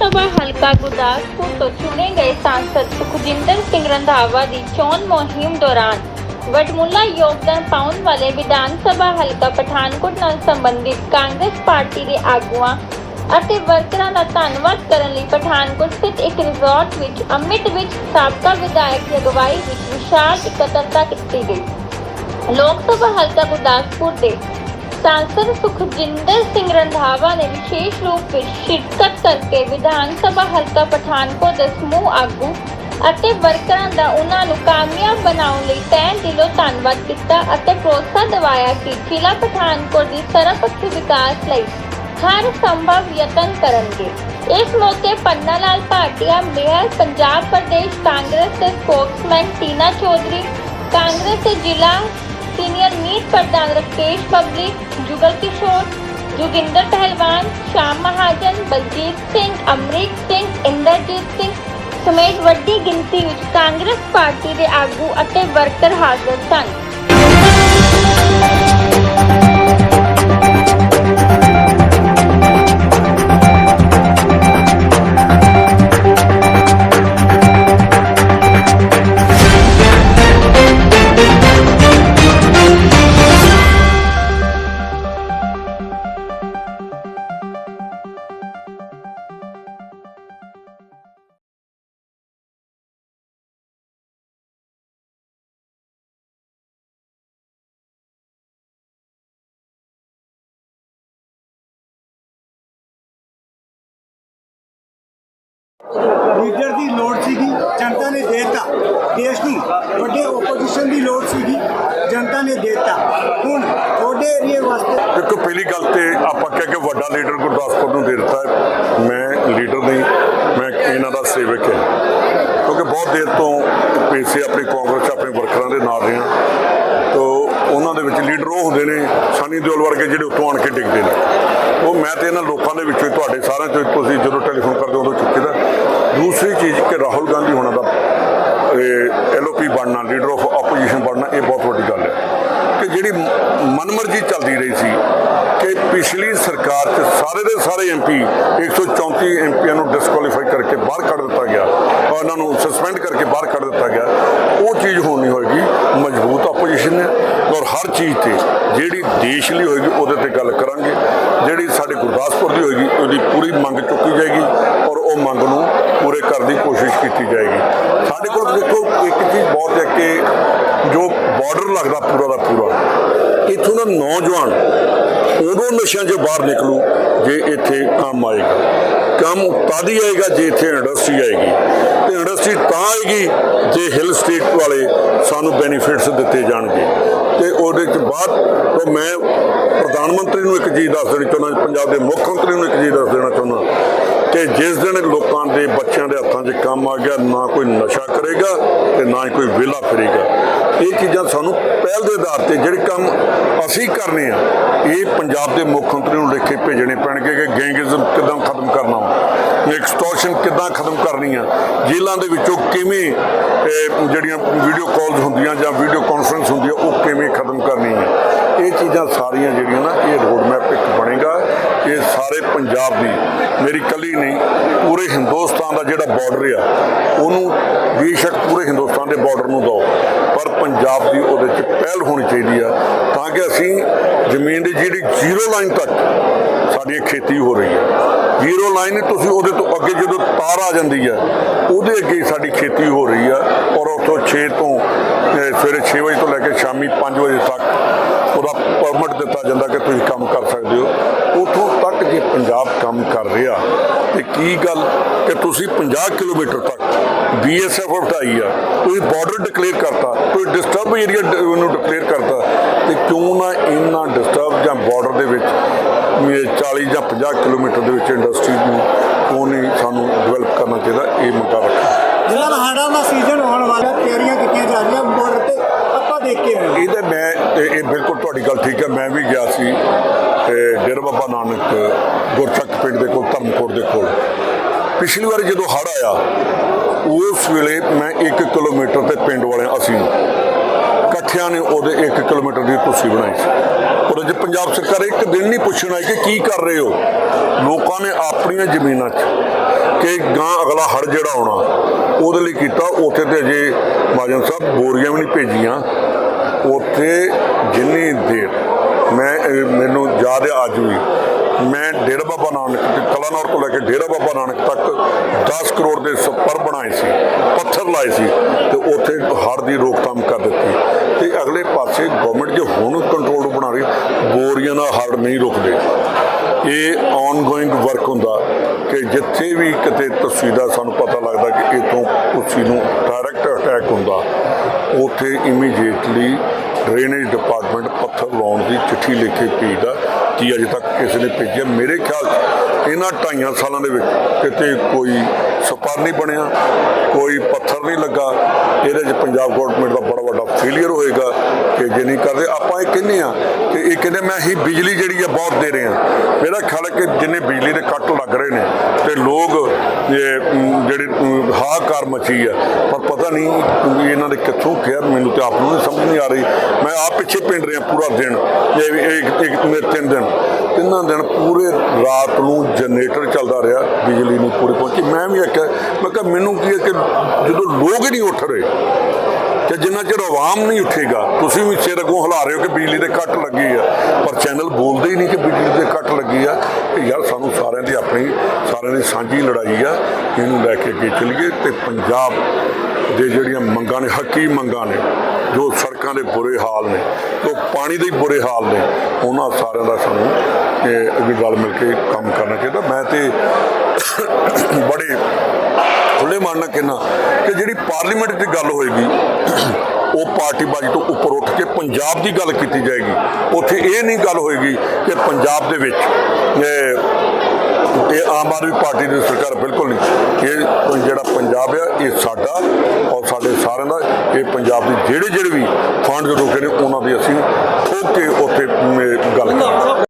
ਸਭਾ ਹਲਕਾ ਗੁਰਦਾਸਪੁਰ ਤੋਂ ਚੁਣੇ ਗਏ ਸਾਂਸਦ ਸੁਖਜਿੰਦਰ ਸਿੰਘ ਰੰਧਾਵਾ ਦੀ ਚੋਣ ਮੁਹਿੰਮ ਦੌਰਾਨ ਵਡਮੁੱਲਾ ਯੋਗਦਾਨ ਪਾਉਣ ਵਾਲੇ ਵਿਧਾਨ ਸਭਾ ਹਲਕਾ ਪਠਾਨਕੋਟ ਨਾਲ ਸੰਬੰਧਿਤ ਕਾਂਗਰਸ ਪਾਰਟੀ ਦੇ ਆਗੂਆਂ ਅਤੇ ਵਰਕਰਾਂ ਦਾ ਧੰਨਵਾਦ ਕਰਨ ਲਈ ਪਠਾਨਕੋਟ ਸਥਿਤ ਇੱਕ ਰਿਜ਼ੋਰਟ ਵਿੱਚ ਅਮਿਤ ਵਿੱਚ ਸਾਬਕਾ ਵਿਧਾਇਕ ਦੀ ਅਗਵਾਈ ਵਿੱਚ ਵਿਸ਼ਾਲ ਇਕੱਤਰਤਾ ਕੀਤੀ ਗਈ। ਲੋਕ ਸਭਾ ਹਲਕਾ ਗੁਰਦਾਸਪੁਰ ਦੇ ਸਾਂਸਦ ਸੁਖਜਿੰਦਰ ਸਿੰਘ ਰੰਧਾਵਾ ਨੇ ਵਿਸ਼ੇਸ਼ ਰੂਪ ਵਿੱਚ ਸ਼ਿਰਕਤ ਕਰਕੇ ਵਿਧਾਨ ਸਭਾ ਹਲਕਾ ਪਠਾਨਕੋਟ ਦੇ ਸਮੂਹ ਆਗੂ ਅਤੇ ਵਰਕਰਾਂ ਦਾ ਉਹਨਾਂ ਨੂੰ ਕਾਮਯਾਬ ਬਣਾਉਣ ਲਈ ਤਹਿ ਦਿਲੋਂ ਧੰਨਵਾਦ ਕੀਤਾ ਅਤੇ ਭਰੋਸਾ ਦਿਵਾਇਆ ਕਿ ਜ਼ਿਲ੍ਹਾ ਪਠਾਨਕੋਟ ਦੀ ਸਰਬਪੱਖੀ ਵਿਕਾਸ ਲਈ ਹਰ ਸੰਭਵ ਯਤਨ ਕਰਨਗੇ ਇਸ ਮੌਕੇ ਪੰਨਾ ਲਾਲ ਭਾਟੀਆ ਮੇਅਰ ਪੰਜਾਬ ਪ੍ਰਦੇਸ਼ ਕਾਂਗਰਸ ਦੇ ਸਪੋਕਸਮੈਨ ਟੀਨਾ ਚੌਧਰੀ ਕਾਂਗਰਸ ਦੇ ਜ਼ਿਲ੍ਹਾ ਸੀਨੀਅਰ ਮੀਤ ਪ੍ਰਧਾਨ ਰਕੇਸ਼ ਬਬਲੀ ਜੁਗਲ ਕਿਸ਼ੋਰ, ਜੋਗਿੰਦਰ ਪਹਿਲਵਾਨ, ਸ਼ਾਮ ਮਹਾਜਨ, ਬਲਜੀਤ ਸਿੰਘ, ਅਮਰੀਕ ਸਿੰਘ, ਇੰਦਰਜੀਤ ਸਿੰਘ ਸਮੇਤ ਵੱਡੀ ਗਿਣਤੀ ਵਿੱਚ ਕਾਂਗਰਸ ਪਾਰਟੀ ਦੇ ਆਗੂ ਅਤੇ ਵਰਕਰ ਹਾਜ਼ਰ ਸਨ। ਲੀਡਰ ਦੀ ਲੋੜ ਸੀਗੀ, ਜਨਤਾ ਨੇ ਦੇਤਾ। ਦੇਸ਼ ਦੀ ਵੱਡੇ ਆਪੋਜੀਸ਼ਨ ਦੀ ਲੋੜ ਸੀਗੀ, ਜਨਤਾ ਨੇ ਦੇਤਾ। ਹੁਣ ਤੁਹਾਡੇ ਏਰੀਏ ਵਾਸਤੇ ਦੇਖੋ, ਪਹਿਲੀ ਗੱਲ ਤੇ ਆਪਾਂ ਕਹਿ ਕੇ ਵੱਡਾ ਲੀਡਰ ਗੁਰਦਾਸਪੁਰ ਨੂੰ ਦੇ ਦਿੱਤਾ ਮੈਂ ਲੀਡਰ ਨਹੀਂ, ਮੈਂ ਇਹਨਾਂ ਦਾ ਸੇਵਕ ਹਾਂ। ਕਿਉਂਕਿ ਬਹੁਤ ਦੇਰ ਤੋਂ ਪੇਸੇ ਆਪਣੀ ਕਾਂਗਰਸ ਆਪਣੇ ਵਰਕਰਾਂ ਉਹਨਾਂ ਹੁੰਦੇ ਨੇ, ਸਨੀ ਦਿਓਲ ਵਰਗੇ ਜਿਹੜੇ ਉੱਤੋਂ ਆਣ ਕੇ ਡਿੱਗਦੇ ਨੇ। ਉਹ ਮੈਂ ਤੇ ਇਹਨਾਂ ਲੋਕਾਂ ਦੇ ਵਿੱਚੋਂ ਤੁਹਾਡੇ ਸਾਰਿਆਂ ਚੋਂ ਤੁਸੀਂ ਜਦੋਂ ਟੈਲੀਫੋਨ ਕਰਦੇ ਹੋ ਉਦੋਂ ਚੁੱਕੀਦਾ ਦੂਸਰੀ ਚੀਜ਼, ਕਿ ਰਾਹੁਲ ਗਾਂਧੀ ਹੋਣਾ ਦਾ ਐਲਓਪੀ ਬਣਨਾ ਲੀਡਰ ਆਫ ਆਪੋਜੀਸ਼ਨ ਬਣਨਾ, ਇਹ ਬਹੁਤ ਵੱਡੀ ਗੱਲ ਹੈ। ਕਿ ਜਿਹੜੀ ਮਨਮਰਜ਼ੀ ਚੱਲਦੀ ਰਹੀ ਸੀ, ਕਿ ਪਿਛਲੀ ਸਰਕਾਰ 'ਚ ਸਾਰੇ ਦੇ ਸਾਰੇ ਐਮਪੀ 134 ਐਮਪੀਆਂ ਨੂੰ ਡਿਸਕੁਆਲੀਫਾਈ ਕਰਕੇ ਬਾਹਰ ਕੱਢ ਦਿੱਤਾ ਗਿਆ ਔਰ ਉਹਨਾਂ ਨੂੰ ਸਸਪੈਂਡ ਕਰਕੇ ਬਾਹਰ ਕੱਢ ਦਿੱਤਾ ਗਿਆ, ਉਹ ਚੀਜ਼ ਹੁਣ ਨਹੀਂ ਹੋਏਗੀ ਮਜ਼ਬੂਤ ਆਪੋਜੀਸ਼ਨ ਹੈ ਔਰ ਹਰ ਚੀਜ਼ ਤੇ ਜਿਹੜੀ ਦੇਸ਼ ਲਈ ਹੋਏਗੀ ਉਹਦੇ ਤੇ ਗੱਲ ਕਰਾਂਗੇ। ਜਿਹੜੀ ਸਾਡੇ ਗੁਰਦਾਸਪੁਰ ਦੀ ਹੋਏਗੀ, ਉਹਦੀ ਪੂਰੀ ਮੰਗ ਚੁੱਕੀ ਜਾਏਗੀ ਔਰ ਉਹ ਮੰਗ ਨੂੰ ਪੂਰੇ ਕਰਨ ਦੀ ਕੋਸ਼ਿਸ਼ ਕੀਤੀ ਜਾਏਗੀ। ਸਾਡੇ ਕੋਲ ਦੇਖੋ, ਇੱਕ ਚੀਜ਼ ਬਹੁਤ ਹੈ ਕਿ ਜੋ ਬਾਰਡਰ ਲੱਗਦਾ ਪੂਰਾ ਦਾ ਪੂਰਾ, ਇੱਥੋਂ ਦਾ ਨੌਜਵਾਨ ਉਦੋਂ ਨਸ਼ਿਆਂ 'ਚੋਂ ਬਾਹਰ ਨਿਕਲੂ ਜੇ ਇੱਥੇ ਕੰਮ ਆਏਗਾ। ਕੰਮ ਤਦ ਹੀ ਆਏਗਾ ਜੇ ਇੱਥੇ ਇੰਡਸਟਰੀ ਆਏਗੀ। ਤੇ ਇੰਡਸਟਰੀ ਤਾਂ ਆਏਗੀ ਜੇ ਹਿਲ ਸਟੇਟ ਵਾਲੇ ਸਾਨੂੰ ਬੈਨੀਫਿਟਸ ਦਿੱਤੇ ਜਾਣਗੇ। ਤੇ ਉਹਦੇ ਚ ਬਾਅਦ ਤੋਂ ਮੈਂ ਪ੍ਰਧਾਨ ਮੰਤਰੀ ਨੂੰ ਇੱਕ ਚੀਜ਼ ਦੱਸ ਦੇਣੀ ਚਾਹੁੰਦਾ, ਪੰਜਾਬ ਦੇ ਮੁੱਖ ਮੰਤਰੀ ਨੂੰ ਇੱਕ ਚੀਜ਼ ਦੱਸ ਦੇਣਾ ਚਾਹੁੰਦਾ ਕਿ ਜਿਸ ਦਿਨ ਲੋਕਾਂ ਦੇ ਬੱਚਿਆਂ ਦੇ ਹੱਥਾਂ 'ਚ ਕੰਮ ਆ ਗਿਆ, ਨਾ ਕੋਈ ਨਸ਼ਾ ਕਰੇਗਾ ਤੇ ਨਾ ਹੀ ਕੋਈ ਵਿਹਲਾ ਫਿਰੇਗਾ। ਇਹ ਚੀਜ਼ਾਂ ਸਾਨੂੰ ਪਹਿਲ ਦੇ ਆਧਾਰ ਤੇ ਜਿਹੜੇ ਕੰਮ ਅਸੀਂ ਕਰਨੇ ਆ, ਇਹ ਪੰਜਾਬ ਦੇ ਮੁੱਖ ਮੰਤਰੀ ਨੂੰ ਲਿਖ ਕੇ ਭੇਜਣੇ ਪੈਣਗੇ ਕਿ ਗੈਂਗਿਜ਼ਮ ਕਿਦਾਂ ਖਤਮ ਐਕਸਟੋਰਸ਼ਨ ਕਿੱਦਾਂ ਖਤਮ ਕਰਨੀ ਆ? ਜੇਲ੍ਹਾਂ ਦੇ ਵਿੱਚੋਂ ਕਿਵੇਂ ਜਿਹੜੀਆਂ ਵੀਡੀਓ ਕਾਲਸ ਹੁੰਦੀਆਂ ਜਾਂ ਵੀਡੀਓ ਕਾਨਫਰੰਸ ਹੁੰਦੀ ਆ, ਉਹ ਕਿਵੇਂ ਖਤਮ ਕਰਨੀ ਹੈ ਇਹ ਚੀਜ਼ਾਂ ਸਾਰੀਆਂ ਜਿਹੜੀਆਂ ਨਾ, ਇਹ ਰੋਡ ਮੈਪ ਇੱਕ ਬਣੇਗਾ। ਇਹ ਸਾਰੇ ਪੰਜਾਬ ਦੀ, ਮੇਰੀ ਕੱਲੀ ਨਹੀਂ, ਪੂਰੇ ਹਿੰਦੁਸਤਾਨ ਦਾ ਜਿਹੜਾ ਬਾਰਡਰ ਆ, ਉਹਨੂੰ ਬੇਸ਼ੱਕ ਪੂਰੇ ਹਿੰਦੁਸਤਾਨ ਦੇ ਬਾਰਡਰ ਨੂੰ ਦਿਓ। ਪਰ ਪੰਜਾਬ ਦੀ ਉਹਦੇ 'ਚ ਪਹਿਲ ਹੋਣੀ ਚਾਹੀਦੀ ਆ, ਤਾਂ ਕਿ ਅਸੀਂ ਜ਼ਮੀਨ ਦੀ ਜਿਹੜੀ ਜ਼ੀਰੋ ਲਾਈਨ ਤੱਕ ਸਾਡੀ ਇਹ ਖੇਤੀ ਹੋ ਰਹੀ ਹੈ। ਜ਼ੀਰੋ ਲਾਈਨ ਤੁਸੀਂ ਉਹਦੇ ਤੋਂ ਅੱਗੇ ਜਦੋਂ ਤਾਰ ਆ ਜਾਂਦੀ ਹੈ, ਉਹਦੇ ਅੱਗੇ ਸਾਡੀ ਖੇਤੀ ਹੋ ਰਹੀ ਆ ਔਰ ਉੱਥੋਂ 6 ਤੋਂ ਸਵੇਰੇ 6 ਵਜੇ ਤੋਂ ਲੈ ਕੇ ਸ਼ਾਮੀ 5 ਵਜੇ ਤੱਕ ਉਹਦਾ ਪਰਮਿਟ ਦਿੱਤਾ ਜਾਂਦਾ ਕਿ ਤੁਸੀਂ ਕੰਮ ਕਰ ਸਕਦੇ ਹੋ। ਉੱਥੋਂ ਤੱਕ ਜੇ ਪੰਜਾਬ ਕੰਮ ਕਰ ਰਿਹਾ, ਤੇ ਕੀ ਗੱਲ ਕਿ ਤੁਸੀਂ 50 ਕਿਲੋਮੀਟਰ ਤੱਕ ਬੀਐਸਐਫ ਹਟਾਈ ਆ, ਤੁਸੀਂ ਬਾਰਡਰ ਡਿਕਲੇਅਰ ਕਰਤਾ, ਕੋਈ ਡਿਸਟਰਬ ਏਰੀਆ ਨੂੰ ਡਿਕਲੇਅਰ ਕਰਤਾ, ਤੇ ਕਿਉਂ ਨਾ ਇੰਨਾ ਡਿਸਟਰਬ ਦੇ ਵਿੱਚ ਇਹ 40 ਜਾਂ 50 ਕਿਲੋਮੀਟਰ ਦੇ ਵਿੱਚ ਇੰਡਸਟਰੀ ਨੂੰ ਨਹੀਂ ਸਾਨੂੰ ਡਿਵੈਲਪ ਕਰਨਾ ਚਾਹੀਦਾ ਇਹ ਮੁੱਦਾ ਰੱਖਾਂ ਜਿਹੜਾ ਹੜ੍ਹਾਂ ਦਾ ਸੀਜ਼ਨ ਆਉਣ ਵਾਲਾ ਤਿਆਰੀਆਂ ਕੀਤੀਆਂ ਜਾ ਰਹੀਆਂ ਬਾਰਡਰ ਤੇ ਆਪਾਂ ਦੇਖ ਕੇ ਆਏ। ਇਹਦਾ ਮੈਂ ਇਹ ਬਿਲਕੁਲ ਤੁਹਾਡੀ ਗੱਲ ਠੀਕ ਹੈ ਮੈਂ ਵੀ ਗਿਆ ਸੀ ਤੇ ਡੇਰਾ ਬਾਬਾ ਨਾਨਕ ਗੁਰਚੱਕ ਪਿੰਡ ਦੇ ਕੋਲ ਧਰਮਕੋਟ ਦੇ ਕੋਲ ਪਿਛਲੀ ਵਾਰ ਜਦੋਂ ਹੜ੍ਹ ਆਇਆ ਉਸ ਵੇਲੇ ਮੈਂ 1 ਕਿਲੋਮੀਟਰ ਤੇ ਪਿੰਡ ਵਾਲੇ ਅਸੀਂ ਇਕੱਠੇ ਨੇ ਉਹਦੇ 1 ਕਿਲੋਮੀਟਰ ਦੀ ਤੁਸੀਂ ਬਣਾਈ ਸੀ। ਉਹਦੇ 'ਚ ਪੰਜਾਬ ਸਰਕਾਰ ਇੱਕ ਦਿਨ ਨਹੀਂ ਪੁੱਛਣ ਆਈ ਕਿ ਕੀ ਕਰ ਰਹੇ ਹੋ। ਲੋਕਾਂ ਨੇ ਆਪਣੀਆਂ ਜ਼ਮੀਨਾਂ 'ਚ ਕਿ ਗਾਂ ਅਗਲਾ ਹੜ ਜਿਹੜਾ ਆਉਣਾ, ਉਹਦੇ ਲਈ ਕੀਤਾ। ਉੱਥੇ ਤੇ ਅਜੇ ਮਾਜਨ ਸਾਹਿਬ ਬੋਰੀਆਂ ਵੀ ਨਹੀਂ ਭੇਜੀਆਂ। ਉੱਥੇ ਜਿੰਨੀ ਦੇਰ ਮੈਂ ਮੈਨੂੰ ਯਾਦ ਹੈ ਅੱਜ ਵੀ, ਮੈਂ ਡੇਰਾ ਬਾਬਾ ਨਾਨਕ ਤੇ ਕਲਾਨੌਰ ਤੋਂ ਲੈ ਕੇ ਡੇਰਾ ਬਾਬਾ ਨਾਨਕ ਤੱਕ 10 ਕਰੋੜ ਦੇ ਸੱਪਰ ਬਣਾਏ ਸੀ, ਪੱਥਰ ਲਾਏ ਸੀ। ਤੇ ਉੱਥੇ ਹੜ੍ਹ ਦੀ ਰੋਕਥਾਮ ਨਹੀਂ ਰੁਕਦੇ। ਇਹ ਆਨਗੋਇੰਗ ਵਰਕ ਹੁੰਦਾ ਕਿ ਜਿੱਥੇ ਵੀ ਕਿਤੇ ਤਸਵੀਰਾਂ ਸਾਨੂੰ ਪਤਾ ਲੱਗਦਾ ਕਿ ਇਥੋਂ ਤੁਸੀਂ ਨੂੰ ਡਾਇਰੈਕਟ ਅਟੈਕ ਹੁੰਦਾ, ਉੱਥੇ ਇਮੀਡੀਏਟਲੀ ਡਰੇਨੇਜ ਡਿਪਾਰਟਮੈਂਟ ਪੱਥਰ ਲਾਉਣ ਦੀ ਚਿੱਠੀ ਲਿਖ ਕੇ ਭੇਜਦਾ, ਕੀ ਅਜੇ ਤੱਕ ਕਿਸੇ ਨੇ ਭੇਜਿਆ। ਮੇਰੇ ਖਿਆਲ 'ਚ ਇਹਨਾਂ ਢਾਈਆਂ ਸਾਲਾਂ ਦੇ ਵਿੱਚ ਕਿਤੇ ਕੋਈ ਸਪਰ ਨਹੀਂ ਬਣਿਆ, ਕੋਈ ਪੱਥਰ ਨਹੀਂ ਲੱਗਾ। ਇਹਦੇ 'ਚ ਪੰਜਾਬ ਗਵਰਨਮੈਂਟ ਦਾ ਬੜਾ ਵੱਡਾ ਫੇਲਿਅਰ ਹੋਏਗਾ। ਕਿ ਜੇ ਨਹੀਂ ਕਰਦੇ ਆਪਾਂ ਇਹ ਕਹਿੰਦੇ ਆ ਕਿ ਇਹ ਕਹਿੰਦੇ ਮੈਂ ਹੀ ਬਿਜਲੀ ਜਿਹੜੀ ਆ ਬਹੁਤ ਦੇ ਰਹੇ। ਆ ਮੇਰਾ ਖਿਆਲ ਹੈ ਕਿ ਜਿੰਨੇ ਬਿਜਲੀ ਦੇ ਕੱਟ ਲੱਗ ਰਹੇ ਨੇ ਤੇ ਲੋਕ ਜਿਹੜੇ ਅਮ, ਹਾਹਾਕਾਰ ਮਚੀ ਆ ਪਰ ਪਤਾ ਨਹੀਂ ਇਹਨਾਂ ਦੇ ਕਿੱਥੋਂ ਖੈਰ ਮੈਨੂੰ ਤੇ ਆਪ ਨੂੰ ਨਹੀਂ ਸਮਝ ਨਹੀਂ ਆ ਰਹੀ। ਮੈਂ ਆਪ ਪਿੱਛੇ ਪਿੰਡ ਰਿਹਾ ਪੂਰਾ ਦਿਨ ਇਹ ਇੱਕ ਮੇਰੇ ਤਿੰਨ ਦਿਨ। ਤਿੰਨਾਂ ਦਿਨ ਪੂਰੇ ਰਾਤ ਨੂੰ ਜਨਰੇਟਰ ਚੱਲਦਾ ਰਿਹਾ ਬਿਜਲੀ ਨਹੀਂ ਪੂਰੀ ਪਹੁੰਚੀ। ਮੈਂ ਵੀ ਆਖਿਆ ਮੈਂ ਕਿਹਾ ਮੈਨੂੰ ਕੀ ਹੈ ਕਿ ਜਦੋਂ ਲੋਕ ਹੀ ਨਹੀਂ ਉੱਠ ਰਹੇ ਕਿ ਜਿੰਨਾ ਚਿਰ ਆਵਾਮ ਨਹੀਂ ਉੱਠੇਗਾ, ਤੁਸੀਂ ਵੀ ਸਿਰ ਅੱਗੋਂ ਹਿਲਾ ਰਹੇ ਹੋ ਕਿ ਬਿਜਲੀ ਦੇ ਕੱਟ ਲੱਗੀ ਆ। ਪਰ ਚੈਨਲ ਬੋਲਦੇ ਹੀ ਨਹੀਂ ਕਿ ਬਿਜਲੀ ਦੇ ਕੱਟ ਲੱਗੀ ਆ। ਕਿ ਯਾਰ ਸਾਨੂੰ ਸਾਰਿਆਂ ਦੀ ਆਪਣੀ, ਸਾਰਿਆਂ ਦੀ ਸਾਂਝੀ ਲੜਾਈ ਆ। ਇਹਨੂੰ ਲੈ ਕੇ ਅੱਗੇ ਚੱਲੀਏ ਤੇ ਪੰਜਾਬ ਦੇ ਜਿਹੜੀਆਂ ਮੰਗਾਂ ਨੇ, ਹੱਕੀ ਮੰਗਾਂ ਨੇ, ਜੋ ਸੜਕਾਂ ਦੇ ਬੁਰੇ ਹਾਲ ਨੇ, ਜੋ ਪਾਣੀ ਦੇ ਬੁਰੇ ਹਾਲ ਨੇ, ਉਹਨਾਂ ਸਾਰਿਆਂ ਦਾ ਸਾਨੂੰ ਇਹ ਅੱਗੇ ਗੱਲ ਮਿਲ ਕੇ ਕੰਮ ਕਰਨਾ ਚਾਹੀਦਾ। ਮੈਂ ਤੇ ਬੜੇ ਖੁੱਲੇ ਮਨ ਨਾਲ ਕਹਿਣਾ ਕਿ ਜਿਹੜੀ ਪਾਰਲੀਮੈਂਟ 'ਚ ਗੱਲ ਹੋਏਗੀ, ਉਹ ਪਾਰਟੀਬਾਜ਼ੀ ਤੋਂ ਉੱਪਰ ਉੱਠ ਕੇ ਪੰਜਾਬ ਦੀ ਗੱਲ ਕੀਤੀ ਜਾਏਗੀ। ਉੱਥੇ ਇਹ ਨਹੀਂ ਗੱਲ ਹੋਏਗੀ ਕਿ ਪੰਜਾਬ ਦੇ ਵਿੱਚ, ਇਹ ਆਮ ਆਦਮੀ ਪਾਰਟੀ ਦੀ ਸਰਕਾਰ ਬਿਲਕੁਲ ਨਹੀਂ। ਇਹ ਜਿਹੜਾ ਪੰਜਾਬ ਆ, ਇਹ ਸਾਡਾ ਔਰ ਸਾਡੇ ਸਾਰਿਆਂ ਦਾ, ਇਹ ਪੰਜਾਬ ਦੀ ਜਿਹੜੇ ਜਿਹੜੇ ਵੀ ਫੰਡ ਰੋਕੇ ਨੇ, ਉਹਨਾਂ ਦੀ ਅਸੀਂ ਠੋਕ ਕੇ ਉੱਥੇ ਗੱਲ ਕਰਾਂਗੇ।